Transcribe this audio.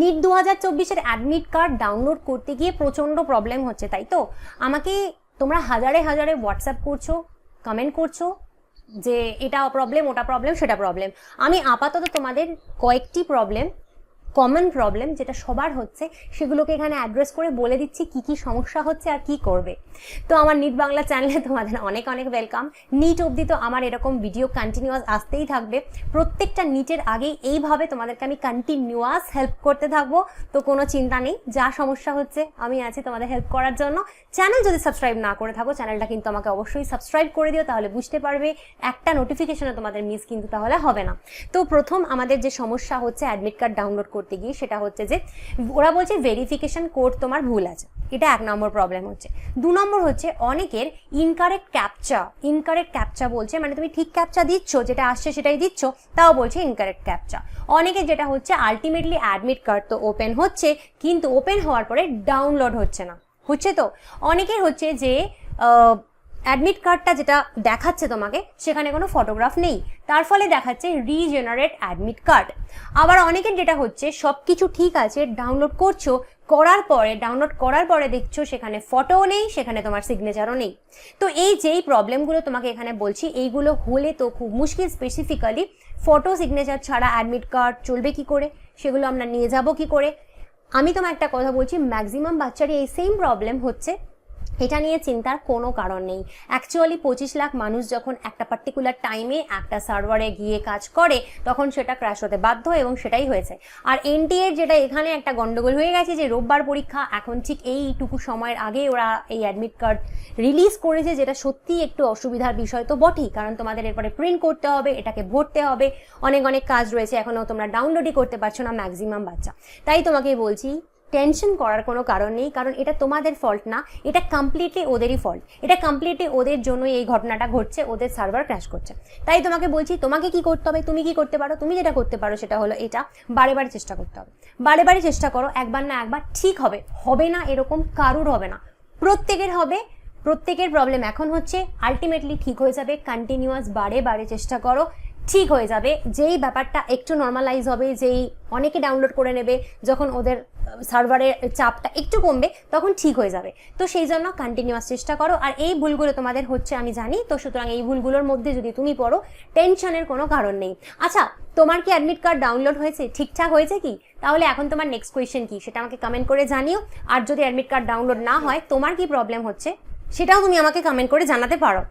NEET দু হাজার চব্বিশের অ্যাডমিট কার্ড ডাউনলোড করতে গিয়ে প্রচণ্ড প্রবলেম হচ্ছে, তাই তো? আমাকে তোমরা হাজারে হাজারে হোয়াটসঅ্যাপ করছ কমেন্ট করছ যে এটা প্রবলেম ওটা প্রবলেম সেটা প্রবলেম আমি আপাতত তোমাদের কয়েকটি প্রবলেম কমন প্রবলেম যেটা সবার হচ্ছে, সেগুলোকে এখানে অ্যাড্রেস করে বলে দিচ্ছি কি কি সমস্যা হচ্ছে আর কি করবে। তো আমার নিট বাংলা চ্যানেলে তোমাদের অনেক অনেক ওয়েলকাম নিট অবধি তো আমার এরকম ভিডিও কন্টিনিউয়াস আসতেই থাকবে। প্রত্যেকটা নিটের আগেই এইভাবে তোমাদেরকে আমি কন্টিনিউয়াস হেল্প করতে থাকব। তো কোনো চিন্তা নেই, যা সমস্যা হচ্ছে আমি আছি তোমাদের হেল্প করার জন্য। চ্যানেল যদি সাবস্ক্রাইব না করে থাকো চ্যানেলটা কিন্তু আমাকে অবশ্যই সাবস্ক্রাইব করে দিও, তাহলে বুঝতে পারবে একটা নোটিফিকেশনে তোমাদের মিস কিন্তু তাহলে হবে না। তো প্রথম আমাদের যে সমস্যা হচ্ছে অ্যাডমিট কার্ড ডাউনলোড করতে গিয়ে, সেটা হচ্ছে যে ওরা বলছে ভেরিফিকেশন কোড তোমার ভুল আছে। এটা এক নম্বর প্রবলেম হচ্ছে। দু নম্বর হচ্ছে অনেকের ইনকারেক্ট ক্যাপচা ইনকারেক্ট ক্যাপচা বলছে মানে তুমি ঠিক ক্যাপচা দিচ্ছ, যেটা আসছে সেটাই দিচ্ছ, তাও বলছে ইনকারেক্ট ক্যাপচা অনেকের যেটা হচ্ছে আলটিমেটলি অ্যাডমিট কার্ড তো ওপেন হচ্ছে, কিন্তু ওপেন হওয়ার পরে ডাউনলোড হচ্ছে না। হচ্ছে তো? অনেকের হচ্ছে যে অ্যাডমিট কার্ডটা যেটা দেখাচ্ছে তোমাকে, সেখানে কোনো ফটোগ্রাফ নেই। তার ফলে দেখাচ্ছে রিজেনারেট অ্যাডমিট কার্ড। আবার অনেকের যেটা হচ্ছে সব কিছু ঠিক আছে, ডাউনলোড করছ, করার পরে, ডাউনলোড করার পরে দেখছ সেখানে ফটোও নেই, সেখানে তোমার সিগনেচারও নেই। তো এই যেই প্রবলেমগুলো তোমাকে এখানে বলছি, এইগুলো হলে তো খুব মুশকিল। স্পেসিফিক্যালি ফটো সিগনেচার ছাড়া অ্যাডমিট কার্ড চলবে কি করে, সেগুলো আমরা নিয়ে যাব কি করে। আমি তোমার একটা কথা বলছি, ম্যাক্সিমাম বাচ্চারই এই সেম প্রবলেম হচ্ছে। এটা নিয়ে চিন্তার কোনো কারণ নেই। অ্যাকচুয়ালি পঁচিশ লাখ মানুষ যখন একটা পার্টিকুলার টাইমে একটা সার্ভারে গিয়ে কাজ করে, তখন সেটা ক্র্যাশ হতে বাধ্য এবং সেটাই হয়েছে। আর এনটিএ যেটা এখানে একটা গন্ডগোল হয়ে গেছে যে রোববার পরীক্ষা, এখন ঠিক এইটুকু সময়ের আগে ওরা এই অ্যাডমিট কার্ড রিলিজ করেছে, যেটা সত্যিই একটু অসুবিধার বিষয় তো বটেই, কারণ তোমাদের এরপরে প্রিন্ট করতে হবে, এটাকে ভরতে হবে। অনেক অনেক কাজ রয়েছে এখনও তোমরা ডাউনলোডই করতে পারছ না ম্যাক্সিমাম বাচ্চা। তাই তোমাকে বলছি টেনশন করার কোনো কারণ নেই, কারণ এটা তোমাদের ফল্ট না, এটা কমপ্লিটলি ওদেরই ফল্ট এটা কমপ্লিটলি ওদের জন্যই এই ঘটনাটা ঘটছে, ওদের সার্ভার ক্র্যাশ করছে। তাই তোমাকে বলছি, তোমাকে কি করতে হবে, তুমি কি করতে পারো, তুমি যেটা করতে পারো সেটা হলো এটা, বারে বারে চেষ্টা করতে হবে। বারে বারে চেষ্টা করো, একবার না একবার ঠিক হবে হবে না এরকম কারুর হবে না। প্রত্যেকের হবে, প্রত্যেকের প্রবলেম এখন হচ্ছে আলটিমেটলি ঠিক হয়ে যাবে কন্টিনিউয়াস বারে বারে চেষ্টা করো ঠিক হয়ে যাবে। যেই ব্যাপারটা একটু নর্মালাইজ হবে, যেই অনেকে ডাউনলোড করে নেবে, যখন ওদের সার্ভারের চাপটা একটু কমবে, তখন ঠিক হয়ে যাবে। তো সেই জন্য কন্টিনিউয়াস চেষ্টা করো। আর এই ভুলগুলো তোমাদের হচ্ছে আমি জানি, তো সুতরাং এই ভুলগুলোর মধ্যে যদি তুমি পড়ো টেনশনের কোনো কারণ নেই। আচ্ছা তোমার কি অ্যাডমিট কার্ড ডাউনলোড হয়েছে? ঠিকঠাক হয়েছে কি? তাহলে এখন তোমার নেক্সট কোয়েশ্চেন কি? সেটা আমাকে কমেন্ট করে জানিও। আর যদি অ্যাডমিট কার্ড ডাউনলোড না হয়, তোমার কি প্রবলেম হচ্ছে? সেটাও তুমি আমাকে কমেন্ট করে জানাতে পারো।